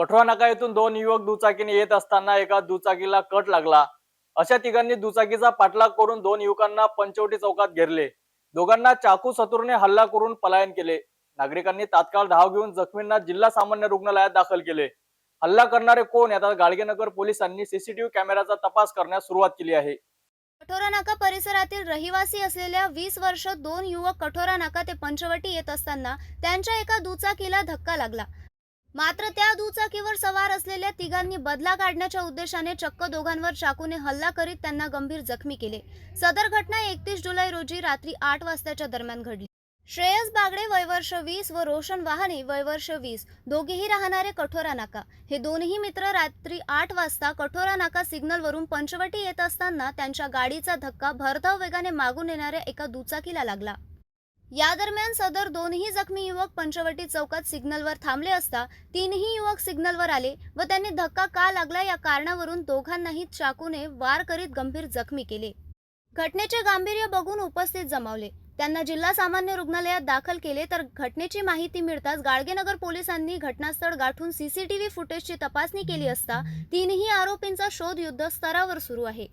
कठोरा नाका येथून दोन युवक दुचाकीने येत असताना एका दुचाकीला कट लागला. अशा तिघांनी दुचाकीचा पाठलाग करून दोन युवकांना पंचवटी चौकात घेरले. दोघांना चाकू सतुरने हल्ला करून पलायन केले. नागरिकांनी तात्काळ धाव घेऊन जखमींना जिल्हा सामान्य रुग्णालयात दाखल केले. हल्ला करणारे कोण? याचा गाडगेनगर पोलिसांनी सीसीटीव्ही कॅमेराचा तपास करण्यास सुरुवात केली आहे. कठोरा नाका परिसरातील रहिवासी असलेल्या वीस वर्ष दोन युवक कठोरा नाका ते पंचवटी येत असताना त्यांच्या एका दुचाकीला धक्का लागला. मात्र त्या दुचाकीवर सवार असलेल्या तिघांनी बदला काढण्याच्या उद्देशाने चक्क दोघांवर चाकूने हल्ला करीत त्यांना गंभीर जखमी केले. सदर घटना एकतीस जुलै रोजी रात्री आठ वाजताच्या दरम्यान घडली. श्रेयस बागडे वयवर्ष वीस व रोशन वाहने वयवर्ष वीस. दोघेही राहणारे कठोरा नाका. हे दोन्ही मित्र रात्री आठ वाजता कठोरा नाका सिग्नलवरून पंचवटी येत असताना त्यांच्या गाडीचा धक्का भरधाव वेगाने मागून येणाऱ्या एका दुचाकीला लागला. या दरम्यान सदर दोनही जखमी युवक पंचवटी चौकात सिग्नलवर थांबले असता तीनही युवक सिग्नलवर आले व त्यांनी धक्का का लागला या कारणावरून दोघांनाही चाकूने वार करीत गंभीर जखमी केले. घटनेचे गांभीर्य बघून उपस्थित जमावले. त्यांना जिल्हा सामान्य रुग्णालयात दाखल केले तर घटनेची माहिती मिळताच गाडगेनगर पोलिसांनी घटनास्थळ गाठून सीसीटीव्ही फुटेजची तपासणी केली असता तीनही आरोपींचा शोध युद्ध स्तरावर सुरू आहे.